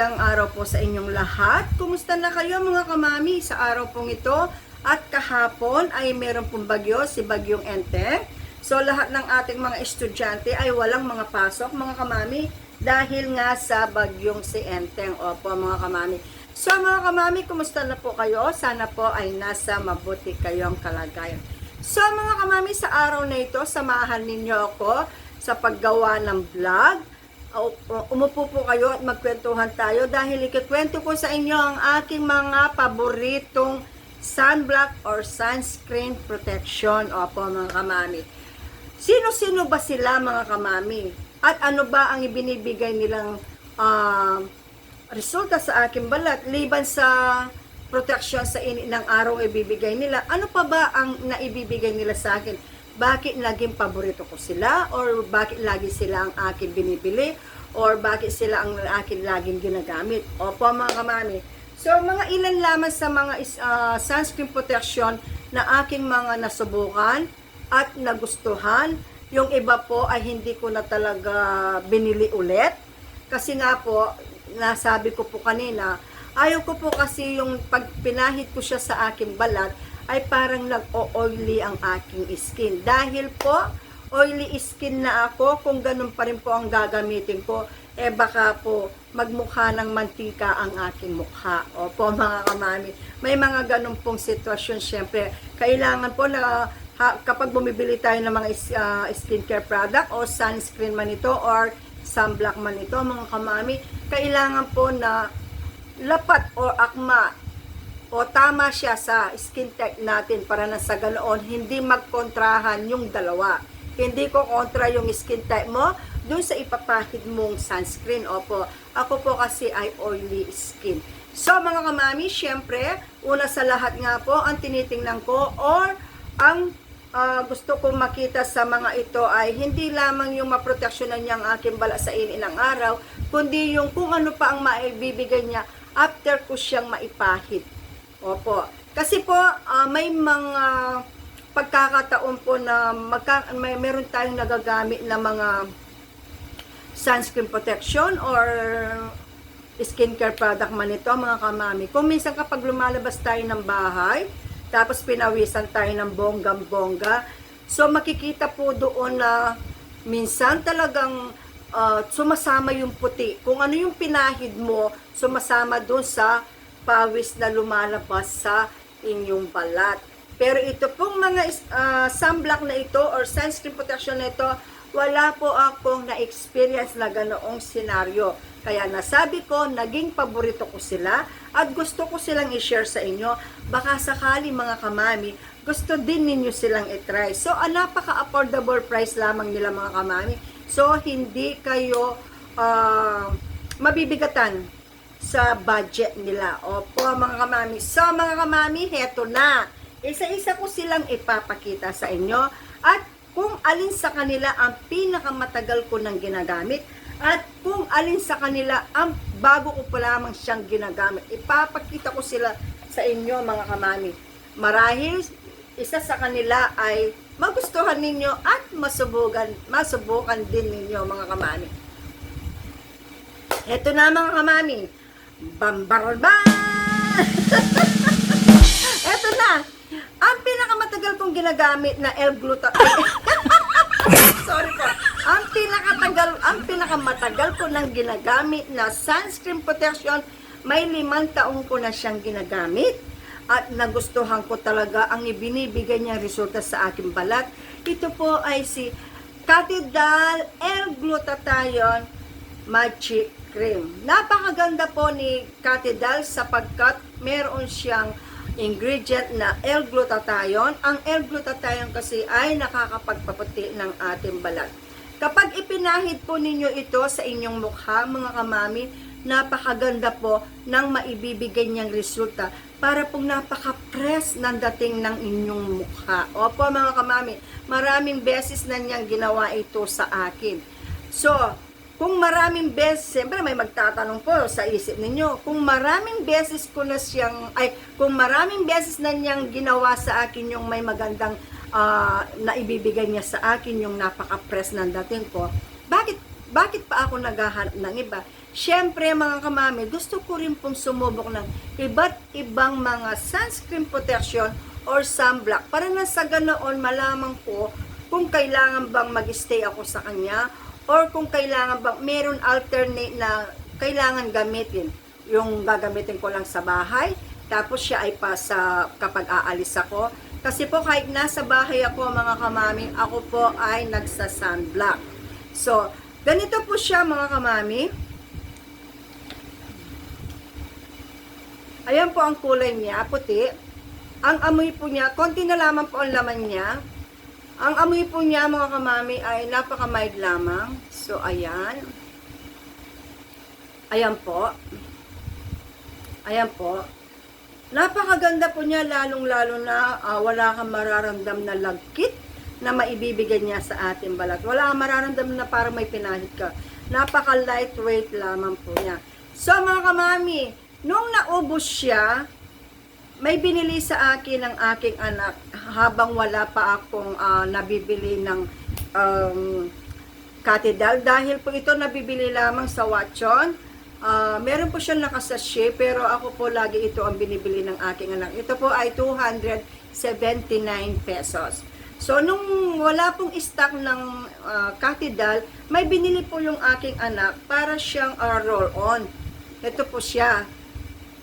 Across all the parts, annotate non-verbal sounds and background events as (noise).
magandang araw po sa inyong lahat. Kumusta na kayo mga kamami sa araw pong ito? At kahapon ay meron pong bagyo, si Bagyong Enteng. So lahat ng ating mga estudyante ay walang mga pasok mga kamami dahil nga sa bagyong si Enteng. Opo mga kamami. So mga kamami, kumusta na po kayo? Sana po ay nasa mabuti kayong kalagayan. So mga kamami, sa araw na ito, samahan ninyo ako sa paggawa ng vlog. Uh, umupo po kayo at magkwentuhan tayo dahil ikikwento ko sa inyo ang aking mga paboritong sunblock or sunscreen protection. Opo mga kamami. Sino-sino ba sila mga kamami? At ano ba ang ibinibigay nilang ah, resulta sa aking balat liban sa protection sa init ng araw ibibigay nila? Ano pa ba ang naibibigay nila sa akin? Bakit naging paborito ko sila or bakit lagi sila ang akin binibili or bakit sila ang akin laging ginagamit. Opo mga kamami. So mga ilan lamang sa mga ah, sunscreen protection na aking mga nasubukan at nagustuhan. Yung iba po ay hindi ko na talaga binili ulit. Kasi nga po, nasabi ko po kanina, ayaw ko po kasi yung pag pinahid ko siya sa aking balat, ay parang nag-o-oily ang aking skin. Dahil po, oily skin na ako, kung ganun pa rin po ang gagamitin ko, eh baka po magmukha ng mantika ang aking mukha. Opo (laughs) mga kamami, may mga ganun pong sitwasyon syempre. Kailangan po na ha, kapag bumibili tayo ng mga ah, skincare product o sunscreen man ito or sunblock man ito mga kamami, kailangan po na lapat o akma o tama siya sa skin type natin para na sa ganoon hindi magkontrahan yung dalawa. Hindi ko kontra yung skin type mo dun sa ipapahid mong sunscreen. Opo, ako po kasi ay oily skin. So mga kamami, syempre, una sa lahat nga po, ang tinitingnan ko or ang ah, gusto kong makita sa mga ito ay hindi lamang yung maproteksyonan niya ang aking bala sa init ng araw, kundi yung kung ano pa ang maibibigay niya after ko siyang maipahid. Opo. Kasi po, ah, may mga pagkakataon po na magka, may meron tayong nagagamit na mga sunscreen protection or skincare product man ito, mga kamami. Kung minsan kapag lumalabas tayo ng bahay, tapos pinawisan tayo ng bonggam-bongga, so makikita po doon na minsan talagang ah, sumasama yung puti. Kung ano yung pinahid mo, sumasama doon sa pawis na lumalabas sa inyong balat. Pero ito pong mga ah, sunblock na ito or sunscreen protection na ito, wala po akong na-experience na ganoong senaryo. Kaya nasabi ko, naging paborito ko sila at gusto ko silang i-share sa inyo. Baka sakali mga kamami, gusto din ninyo silang i-try. So, napaka-affordable price lamang nila mga kamami. So, hindi kayo ah, mabibigatan sa budget nila. Opo, mga kamami. So, mga kamami, heto na. Isa-isa ko silang ipapakita sa inyo. At kung alin sa kanila ang pinakamatagal ko nang ginagamit at kung alin sa kanila ang bago ko pa lamang siyang ginagamit. Ipapakita ko sila sa inyo, mga kamami. Marahil, isa sa kanila ay magustuhan ninyo at masubukan, masubukan din ninyo, mga kamami. Heto na mga kamami. Bambarban! (laughs) Eto na. Ang pinakamatagal kong ginagamit na L-glutat. (laughs) Sorry po. Ang pinakatagal, ang pinakamatagal ko nang ginagamit na sunscreen protection, may limang taong ko na siyang ginagamit. At nagustuhan ko talaga ang ibinibigay niyang resulta sa aking balat. Ito po ay si Catedral L-glutathione Magic Cream. Napakaganda po ni Catedral sapagkat meron siyang ingredient na L-glutathione. Ang L-glutathione kasi ay nakakapagpaputi ng ating balat. Kapag ipinahid po ninyo ito sa inyong mukha, mga kamami, napakaganda po ng maibibigay niyang resulta para pong napaka-press ng dating ng inyong mukha. Opo mga kamami, maraming beses na niyang ginawa ito sa akin. So, kung maraming beses, siyempre may magtatanong po sa isip ninyo, kung maraming beses ko na siyang, ay, kung maraming beses na niyang ginawa sa akin yung may magandang ah, na ibibigay niya sa akin, yung napaka-press ng dating ko, bakit bakit pa ako naghahanap ng iba? Siyempre mga kamami, gusto ko rin pong sumubok ng iba't ibang mga sunscreen protection or sunblock para na sa ganoon malaman ko kung kailangan bang mag-stay ako sa kanya or kung kailangan bang meron alternate na kailangan gamitin. Yung gagamitin ko lang sa bahay, tapos siya ay pa sa kapag aalis ako. Kasi po kahit nasa bahay ako mga kamami, ako po ay nagsa-sunblock. So, ganito po siya mga kamami. Ayan po ang kulay niya, puti. Ang amoy po niya, konti na lamang po ang laman niya. Ang amoy po niya mga kamami ay napaka-mild lamang. So, ayan. Ayan po. Ayan po. Napakaganda po niya, lalong-lalo na ah, wala kang mararamdam na lagkit na maibibigay niya sa ating balat. Wala kang mararamdam na parang may pinahid ka. Napaka-lightweight lamang po niya. So, mga kamami, nung naubos siya, may binili sa akin ng aking anak habang wala pa akong ah, nabibili ng um, katedral dahil po ito nabibili lamang sa Watson. Ah, meron po siyang nakasashe pero ako po lagi ito ang binibili ng aking anak. Ito po ay 279 pesos. So, nung wala pong stock ng uh, katedral, may binili po yung aking anak para siyang ah, roll-on. Ito po siya.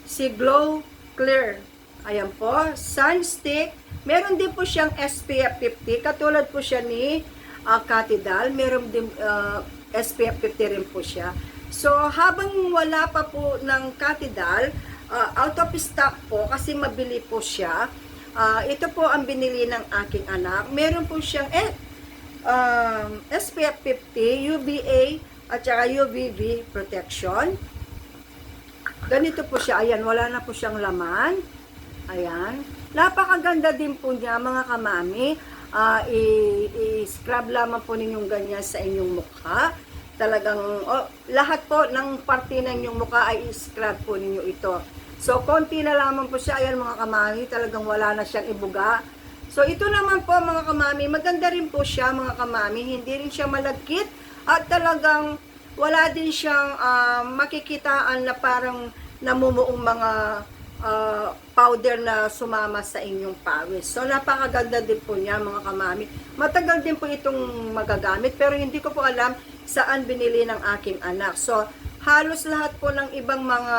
Si Glow Clear. Ayan po. Sunstick. Meron din po siyang SPF 50. Katulad po siya ni uh, Katedral. Meron din uh, SPF 50 rin po siya. So, habang wala pa po ng Katedral, uh, out of stock po kasi mabili po siya. Ah, ito po ang binili ng aking anak. Meron po siyang eh, um, SPF 50, UVA, at saka UVB protection. Ganito po siya. Ayan, wala na po siyang laman. Ayan. Napakaganda din po niya, mga kamami. I- i-scrub lamang po ninyong ganyan sa inyong mukha. Talagang, oh, lahat po ng parte ng inyong mukha ay i-scrub po ninyo ito. So, konti na lamang po siya. Ayan, mga kamami. Talagang wala na siyang ibuga. So, ito naman po, mga kamami. Maganda rin po siya, mga kamami. Hindi rin siya malagkit. At talagang wala din siyang ah, makikitaan na parang namumuong mga ah, powder na sumama sa inyong pawis. So, napakaganda din po niya, mga kamami. Matagal din po itong magagamit, pero hindi ko po alam saan binili ng aking anak. So, halos lahat po ng ibang mga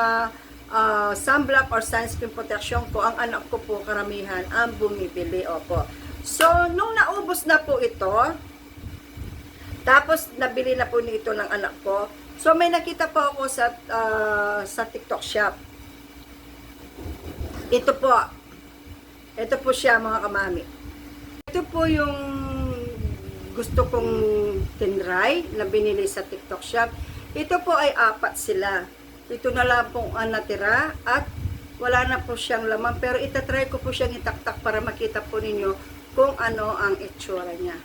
ah, sunblock or sunscreen protection po, ang anak ko po karamihan ang bumibili. Opo. So, nung naubos na po ito, tapos nabili na po nito ng anak ko. So may nakita po ako sa ah, sa TikTok shop. Ito po. Ito po siya mga kamami. Ito po yung gusto kong tinry na binili sa TikTok shop. Ito po ay apat sila. Ito na lang pong ang natira at wala na po siyang laman. Pero itatry ko po siyang itaktak para makita po ninyo kung ano ang itsura niya.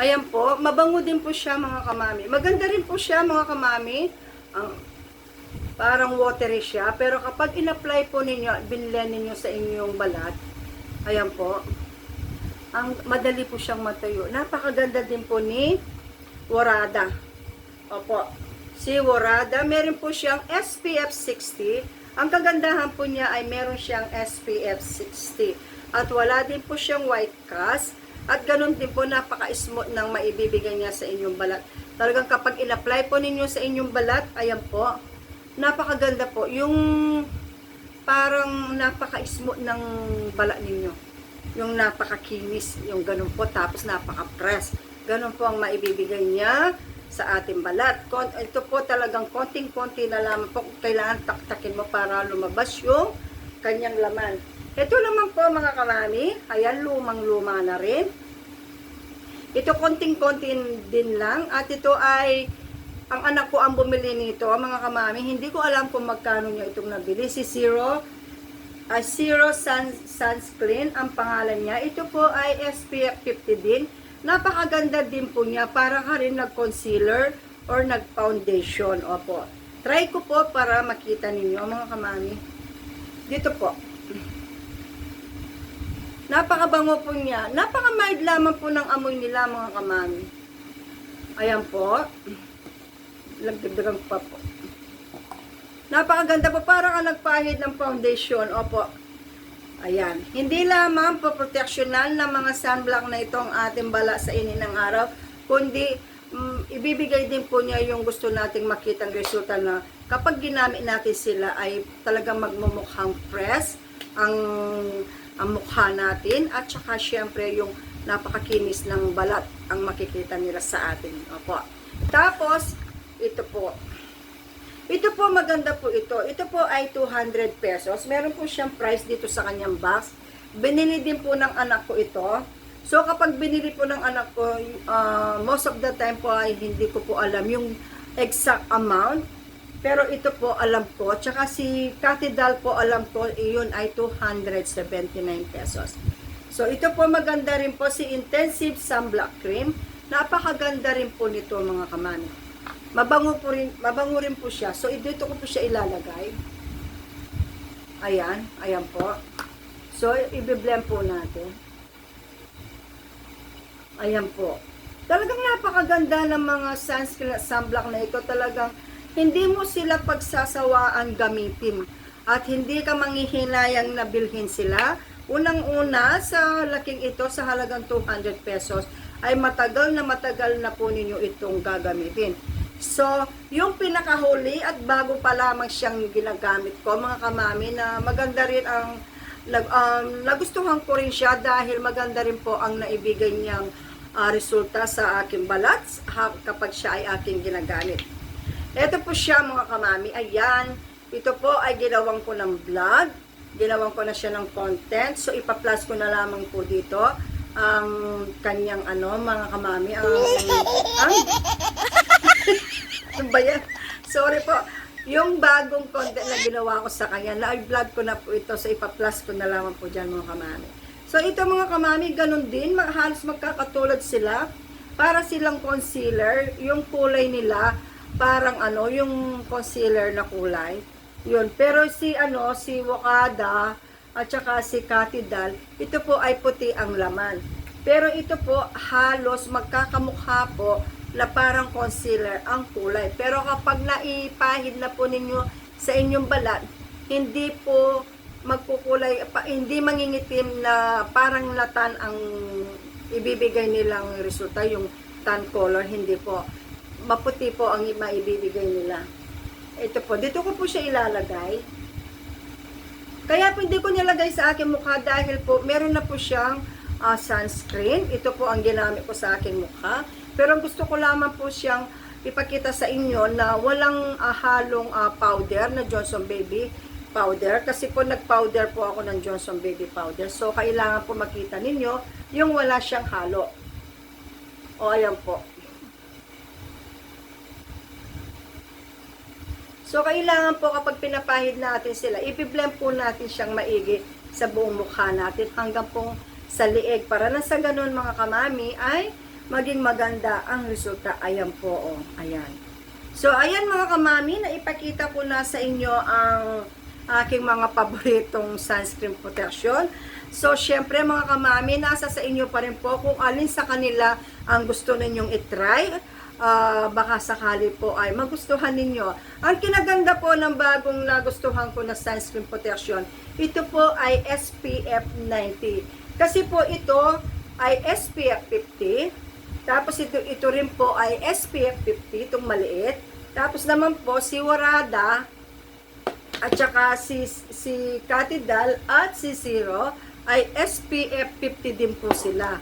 Ayan po, mabango din po siya mga kamami. Maganda rin po siya mga kamami. Ang parang watery siya. Pero kapag in-apply po ninyo, binilhan ninyo sa inyong balat, ayan po, ang madali po siyang matayo. Napakaganda din po ni Warada. Opo. Si Warada, meron po siyang SPF 60. Ang kagandahan po niya ay meron siyang SPF 60. At wala din po siyang white cast. At ganun din po, napaka-smooth ng maibibigay niya sa inyong balat. Talagang kapag in-apply po ninyo sa inyong balat, ayan po, napakaganda po. Yung parang napaka-smooth ng balat ninyo. Yung napakakinis, yung ganun po. Tapos napaka-press. Ganun po ang maibibigay niya sa ating balat. Ito po talagang konting-konti na lamang po. Kailangan taktakin mo para lumabas yung kanyang laman. Ito naman po mga kamami, ayan lumang-luma na rin. Ito konting-konti din lang at ito ay ang anak ko ang bumili nito, mga kamami. Hindi ko alam kung magkano niya itong nabili. Si Zero, ah, Zero Sun, Sunscreen, ang pangalan niya. Ito po ay SPF 50 din. Napakaganda din po niya. Para ka rin nag-concealer or nag-foundation. Opo. Try ko po para makita ninyo, mga kamami. Dito po. Napakabango po niya. Napaka-mild lamang po ng amoy nila mga kamami. Ayan po. Lagdagdagan ko pa po. Napakaganda po. Parang ang nagpahid ng foundation. Opo. Ayan. Hindi lamang po proteksyonan ng mga sunblock na ito ang ating bala sa init ng araw, kundi mm, ibibigay din po niya yung gusto nating makitang resulta na kapag ginamit natin sila ay talagang magmumukhang fresh ang ang mukha natin at saka syempre yung napakakinis ng balat ang makikita nila sa atin. Opo. Tapos, ito po. Ito po, maganda po ito. Ito po ay 200 pesos. Meron po siyang price dito sa kanyang box. Binili din po ng anak ko ito. So, kapag binili po ng anak ko, uh, most of the time po ay hindi ko po alam yung exact amount. Pero ito po, alam ko. Tsaka si Catedral po, alam ko, iyon ay 279 pesos. So, ito po maganda rin po si Intensive Sunblock Cream. Napakaganda rin po nito mga kamani. Mabango po rin, mabango rin po siya. So, dito ko po siya ilalagay. Ayan, ayan po. So, i-blend po natin. Ayan po. Talagang napakaganda ng mga sunscreen at sunblock na ito. Talagang hindi mo sila pagsasawaan gamitin. At hindi ka manghihinayang na bilhin sila. Unang-una, sa laking ito, sa halagang 200 pesos, ay matagal na matagal na po ninyo itong gagamitin. So, yung pinakahuli at bago pa lamang siyang ginagamit ko, mga kamami, na maganda rin ang um, nagustuhan ko rin siya dahil maganda rin po ang naibigay niyang ah, resulta sa aking balat kapag siya ay aking ginagamit. Ito po siya mga kamami. Ayan. Ito po ay ginawang ko ng vlog. Ginawan ko na siya ng content. So, ipa-plus ko na lamang po dito ang kanyang ano, mga kamami. Ang, ang, ano? Sorry po. Yung bagong content na ginawa ko sa kanya, na-vlog ko na po ito. So, ipa-plus ko na lamang po dyan mga kamami. So, ito mga kamami, ganun din. Halos magkakatulad sila. Para silang concealer. Yung kulay nila, parang ano, yung concealer na kulay. Yun. Pero si ano, si Wakada at saka si Katidal, ito po ay puti ang laman. Pero ito po halos magkakamukha po na parang concealer ang kulay. Pero kapag naipahid na po ninyo sa inyong balat, hindi po magkukulay, pa, hindi mangingitim na parang latan ang ibibigay nilang resulta, yung tan color, hindi po. Maputi po ang maibibigay nila. Ito po, dito ko po siya ilalagay. Kaya po hindi ko nilagay sa aking mukha dahil po meron na po siyang ah, sunscreen. Ito po ang ginamit ko sa aking mukha. Pero gusto ko lamang po siyang ipakita sa inyo na walang ah, halong ah, powder na Johnson Baby powder. Kasi po nag-powder po ako ng Johnson Baby powder. So kailangan po makita ninyo yung wala siyang halo. O ayan po. So, kailangan po kapag pinapahid natin sila, ipiblend po natin siyang maigi sa buong mukha natin hanggang po sa lieg. Para na sa ganun mga kamami ay maging maganda ang resulta. Ayan po, oh. ayan. So, ayan mga kamami, na ipakita ko na sa inyo ang aking mga paboritong sunscreen protection. So, syempre mga kamami, nasa sa inyo pa rin po kung alin sa kanila ang gusto ninyong itry ah, baka sakali po ay magustuhan ninyo. Ang kinaganda po ng bagong nagustuhan ko na sunscreen protection, ito po ay SPF 90. Kasi po ito ay SPF 50. Tapos ito, ito rin po ay SPF 50, itong maliit. Tapos naman po si Warada at saka si, si Catedral at si Zero ay SPF 50 din po sila.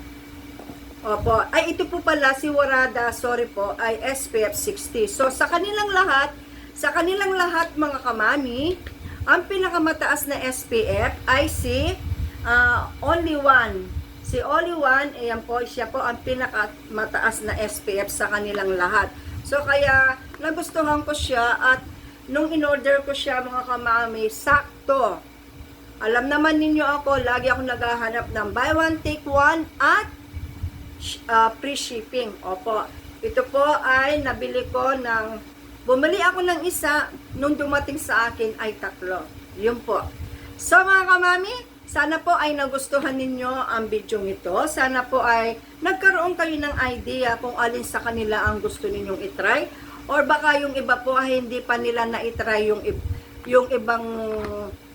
Opo. Ay, ito po pala si Warada, sorry po, ay SPF 60. So, sa kanilang lahat, sa kanilang lahat mga kamami, ang pinakamataas na SPF ay si ah, Only One. Si Only One, ayan po, siya po ang pinakamataas na SPF sa kanilang lahat. So, kaya nagustuhan ko siya at nung in-order ko siya mga kamami, sakto. Alam naman ninyo ako, lagi ako naghahanap ng buy one, take one at uh, free shipping. Opo. Ito po ay nabili ko ng bumili ako ng isa nung dumating sa akin ay tatlo. Yun po. So mga kamami, Sana po ay nagustuhan ninyo ang video ito. Sana po ay nagkaroon kayo ng idea kung alin sa kanila ang gusto ninyong itry. Or baka yung iba po ay hindi pa nila na-itry yung, yung ibang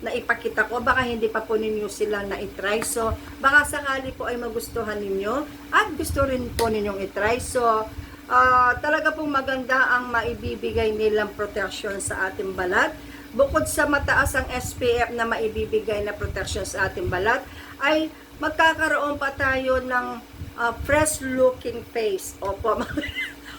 naipakita ko. Baka hindi pa po ninyo sila na-itry. So, baka sakali po ay magustuhan ninyo at gusto rin po ninyong itry. So, ah, talaga pong maganda ang maibibigay nilang protection sa ating balat. Bukod sa mataas ang SPF na maibibigay na protection sa ating balat, ay magkakaroon pa tayo ng ah, fresh looking face. Opo, (laughs)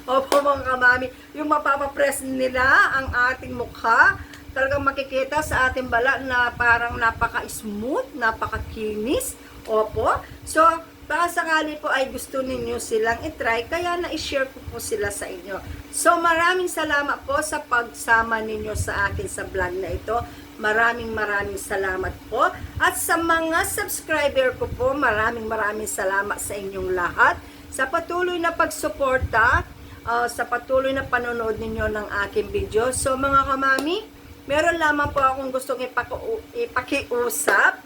Opo mga kamami, yung mapapapress nila ang ating mukha, talagang makikita sa ating balat na parang napaka-smooth, napaka-kinis. Opo. So, baka sakali po ay gusto ninyo silang itry, kaya na-share ko po sila sa inyo. So, maraming salamat po sa pagsama ninyo sa akin sa vlog na ito. Maraming maraming salamat po. At sa mga subscriber ko po, maraming maraming salamat sa inyong lahat sa patuloy na pagsuporta, uh, sa patuloy na panonood ninyo ng aking video. So, mga kamami, meron lamang po akong gustong ipakiusap.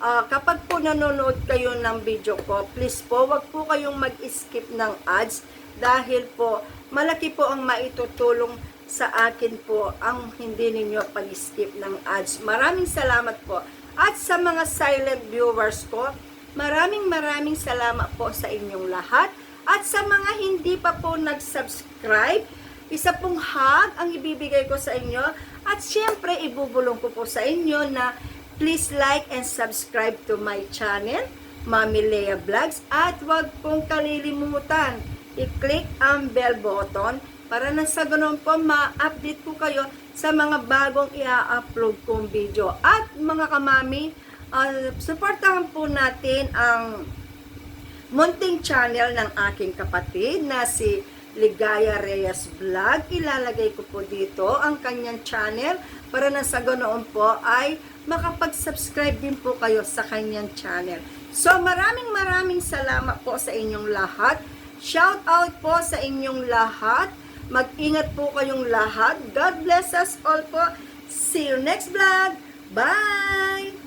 Ah, kapag po nanonood kayo ng video ko, please po, wag po kayong mag-skip ng ads dahil po malaki po ang maitutulong sa akin po ang hindi ninyo pag-skip ng ads. Maraming salamat po. At sa mga silent viewers ko, maraming maraming salamat po sa inyong lahat. At sa mga hindi pa po nag-subscribe, isa pong hug ang ibibigay ko sa inyo. At syempre, ibubulong ko po sa inyo na please like and subscribe to my channel, Mami Lea Vlogs. At huwag pong kalilimutan, i-click ang bell button para na sa ganun po ma-update ko kayo sa mga bagong i-upload kong video. At mga kamami, uh, supportahan po natin ang munting channel ng aking kapatid na si Ligaya Reyes Vlog. Ilalagay ko po dito ang kanyang channel para na sa ganoon po ay makapag-subscribe din po kayo sa kanyang channel. So maraming maraming salamat po sa inyong lahat. Shout out po sa inyong lahat. Mag-ingat po kayong lahat. God bless us all po. See you next vlog. Bye!